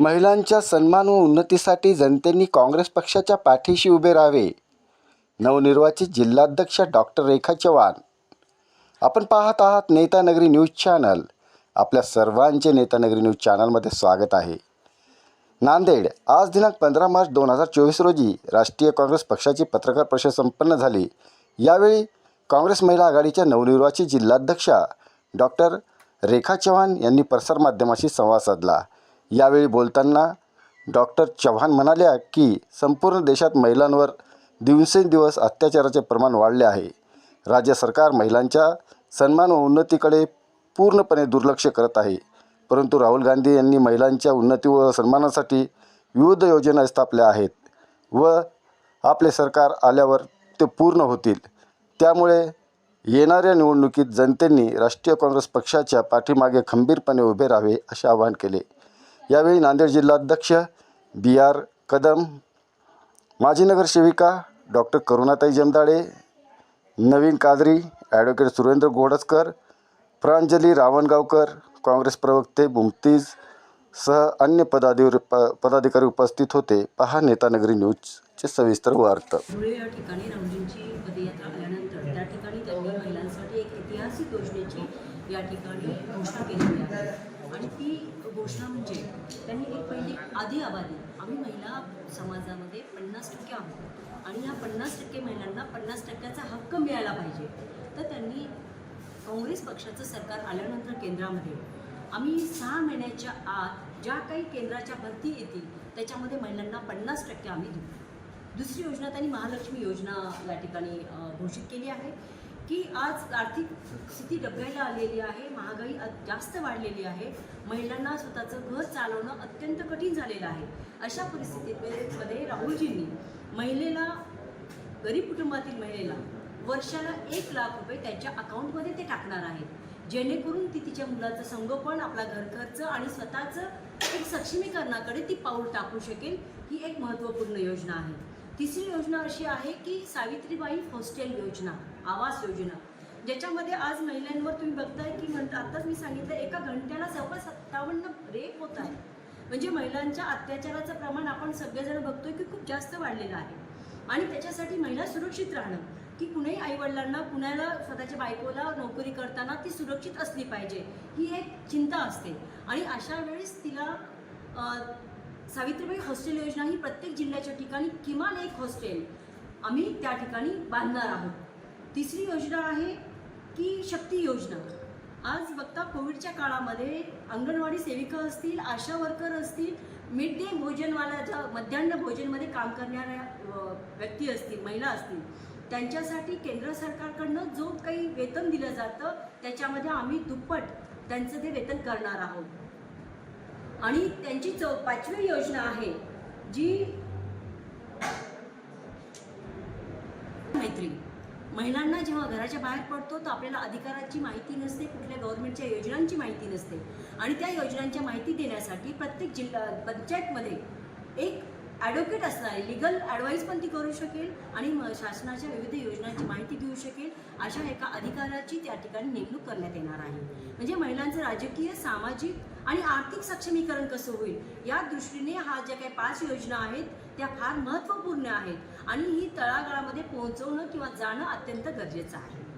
महिलांच्या सन्मान व उन्नतीसाठी जनतेने काँग्रेस पक्षाच्या पाठीशी उभे राहावे. नवनिर्वाचित जिल्हाध्यक्ष डॉक्टर रेखा चव्हाण. आपण पाहत आहात नेतानगरी न्यूज चॅनल. आपल्या सर्वांचे नेतानगरी न्यूज चॅनलमध्ये स्वागत आहे. नांदेड आज दिनांक पंधरा मार्च दोन हजार चोवीस रोजी राष्ट्रीय काँग्रेस पक्षाची पत्रकार परिषद संपन्न झाली. यावेळी काँग्रेस महिला आघाडीच्या नवनिर्वाचित जिल्हाध्यक्षा डॉक्टर रेखा चव्हाण यांनी प्रसारमाध्यमाशी संवाद साधला. यावेळी बोलताना डॉक्टर चव्हाण म्हणाल्या की संपूर्ण देशात महिलांवर दिवसेंदिवस अत्याचाराचे प्रमाण वाढले आहे. राज्य सरकार महिलांच्या सन्मान व उन्नतीकडे पूर्णपणे दुर्लक्ष करत आहे. परंतु राहुल गांधी यांनी महिलांच्या उन्नती व सन्मानासाठी विविध योजना स्थापल्या आहेत व आपले सरकार आल्यावर ते पूर्ण होतील. त्यामुळे येणाऱ्या निवडणुकीत जनतेने राष्ट्रीय काँग्रेस पक्षाच्या पाठीमागे खंबीरपणे उभे राहावे असे आवाहन केले. यावेळी नांदेड जिल्हाध्यक्ष बी आर कदम माजी नगरसेविका डॉक्टर करुणाताई जमदाळे नवीन कादरी ॲडव्होकेट सुरेंद्र गोडसकर प्रांजली रावणगावकर काँग्रेस प्रवक्ते मुमतीज सह अन्य पदाधिकारी प पदाधिकारी उपस्थित होते. पहा नेतानगरी न्यूजचे सविस्तर वार्ता. या ठिकाणी रामजींची पदयात्रा आल्यानंतर त्या ठिकाणी त्यांनी महिलांसाठी एक ऐतिहासिक योजनेची या ठिकाणी घोषणा केलेली आहे. आणि ती घोषणा म्हणजे त्यांनी एक पहिली आधी आबादी. आम्ही महिला समाजामध्ये पन्नास टक्के आहोत. आणि या पन्नास टक्के महिलांना पन्नास टक्क्याचा हक्क मिळायला पाहिजे. तर त्यांनी काँग्रेस पक्षाचं सरकार आल्यानंतर केंद्रामध्ये. आम्ही सहा महिन्याच्या आत ज्या काही केंद्राच्या भरती येतील त्याच्यामध्ये महिलांना पन्नास टक्के आम्ही देऊ. दुसरी योजना त्यांनी महालक्ष्मी योजना या ठिकाणी घोषित केली आहे. की आज आर्थिक स्थिती डबघायला आलेली आहे महागाई जास्त वाढलेली आहे महिलांना स्वतःचं घर चालवणं अत्यंत कठीण झालेलं आहे. अशा परिस्थितीमध्ये राहुलजींनी महिलेला गरीब कुटुंबातील महिलेला वर्षाला एक लाख रुपये त्यांच्या अकाउंटमध्ये ते टाकणार आहेत. जेणेकरून ती तिच्या मुलाचं संगोपन आपला घरखर्च आणि स्वतःचं एक सक्षमीकरणाकडे ती पाऊल टाकू शकेल ही एक महत्त्वपूर्ण योजना आहे. तिसरी योजना अशी आहे की सावित्रीबाई हॉस्टेल योजना. आवास योजना. ज्याच्यामध्ये आज महिलांवर तुम्ही बघताय की म्हणता आताच मी सांगितलं एका घंट्याला सव्वा सत्तावन्न रेप होत आहे म्हणजे महिलांच्या अत्याचाराचं प्रमाण आपण सगळेजण बघतोय की खूप जास्त वाढलेलं आहे. आणि त्याच्यासाठी महिला सुरक्षित राहणं की कुणाही आईवडिलांना कुणाला स्वतःच्या बायकोला नोकरी करताना ती सुरक्षित असली पाहिजे ही एक चिंता असते. आणि अशा वेळेस तिला सावित्रीबाई हॉस्टेल योजना ही प्रत्येक जिल्ह्याच्या ठिकाणी किमान एक हॉस्टेल आम्ही त्या ठिकाणी बांधणार आहोत. तिसरी योजना आहे की शक्ती योजना. आज बघता कोविडच्या काळामध्ये अंगणवाडी सेविका असतील आशा वर्कर असतील मिड डे भोजनवाल्याच्या मध्यान्ह भोजनमध्ये काम करणाऱ्या व्यक्ती असतील महिला असतील त्यांच्यासाठी केंद्र सरकारकडनं जो काही वेतन दिलं जातं त्याच्यामध्ये आम्ही दुप्पट त्यांचं ते वेतन करणार आहोत. आणि त्यांची चौ पाचवी योजना आहे जी महिलांना जेव्हा घराच्या बाहेर पडतो तर आपल्याला अधिकाराची माहिती नसते कुठल्या गव्हर्नमेंटच्या योजनांची माहिती नसते. आणि त्या योजनांच्या माहिती देण्यासाठी प्रत्येक जिल्हा पंचायतमध्ये एक ॲडव्होकेट असणार आहे लिगल ॲडवाईस पण ती करू शकेल आणि म- शासनाच्या विविध योजनांची माहिती देऊ शकेल अशा एका अधिकाराची त्या ठिकाणी नेमणूक करण्यात येणार आहे. म्हणजे महिलांचं राजकीय सामाजिक आणि आर्थिक सक्षमीकरण कसं होईल? या दृष्टीने हा ज्या काही पाच योजना आहेत त्या फार महत्त्वपूर्ण आहेत. आणि ही तळागाळामध्ये पोहोचवणं किंवा जाणं अत्यंत गरजेचं आहे.